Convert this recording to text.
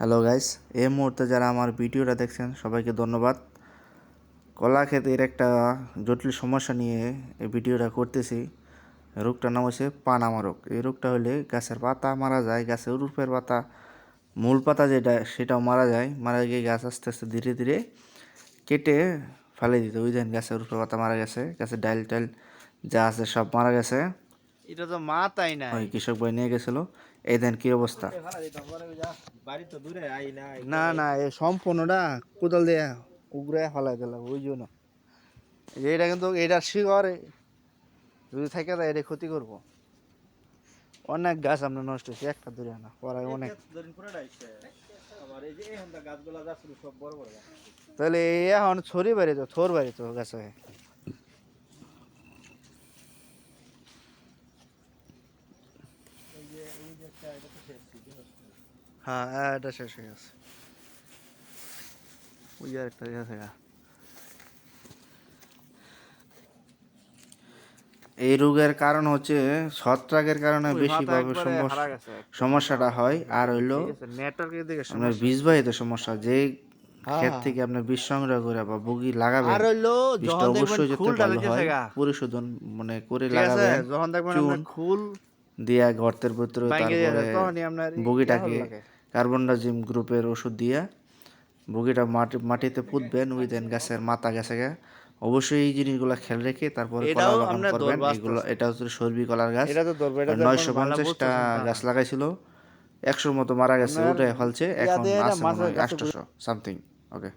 Hello guys এই মুহূর্তে যারা আমার ভিডিওটা দেখছেন, সবাইকে ধন্যবাদ। কলা ক্ষেতের একটা জটিল সমস্যা নিয়ে এই ভিডিওটা করতেছি। রোগটার নাম হচ্ছে পানামা রোগ। এই রোগটা হলে গাছের পাতা মারা যায়, গাছের রূপের পাতা, মূল পাতা যেটা, সেটাও মারা যায়। মারা গিয়ে গাছ আস্তে আস্তে ধীরে ধীরে কেটে ফেলে দিতে ওই দেন গাছের রূপের পাতা মারা গেছে, গাছের ডাইল টাইল যা আছে সব মারা গেছে। এটা তো মা তাই না ওই কৃষক ভাই নিয়ে গেছিল। এই দেন কি অবস্থা? বাড়ি তো দূরে আই না না না এ সম্পূর্ণটা কোদাল দিয়ে উগরে ফেলাই দিল ওই জন্য। এটা কিন্তু এটার শিকড় যদি থাকে যায় এটা ক্ষতি করব। অনেক গাছ আমরা নষ্ট হয়েছে একটা দূরে না পরে অনেক। তাহলে এখন ছড়ি বাড়ি তো থোর বাড়ি তো গাছ হয়ে এই যে এই যে একটা এটা তো শেষ ছিল হ্যাঁ হ্যাঁ, এটা শেষ হয়ে গেছে। ওই আর একটা গেছে গা। এই রোগের কারণ হচ্ছে ছত্রাকের কারণে বেশিভাবে সমস্যা সমস্যাটা হয়। আর হইল নেটওয়ার্কের দিকে আপনার বীজবাহিত সমস্যা যে হ্যাঁ, ক্ষেত হ্যাঁ। থেকে আপনার বীজ সংগ্রহ করে বা বুগি লাগাবেন আর হইল অবশ্যই যাতে ভালো হয় পরিশোধন মানে করে লাগাবেন যখন দেখবেন ফুল দিয়া গর্তের ভিতরে তারপরে বগিটাকে লাগে। কার্বনডাজিম গ্রুপের ওষুধ দিয়া বগিটা মাটি মাটিতে পুঁতবেন উই দেন গাছের মাথা গেছে গে। অবশ্যই এই জিনিসগুলো খেয়াল রেখে তারপরে কলা বাগান করবেন। এগুলো এটা হচ্ছে সর্বি কলার গাছ। এটা তো ধরবে এটা তো নয়শো পঞ্চাশটা গাছ লাগাইছিল একশোর মতো মারা গেছে উঠে ফেলছে এখন আছে আটশোশো সামথিং ওকে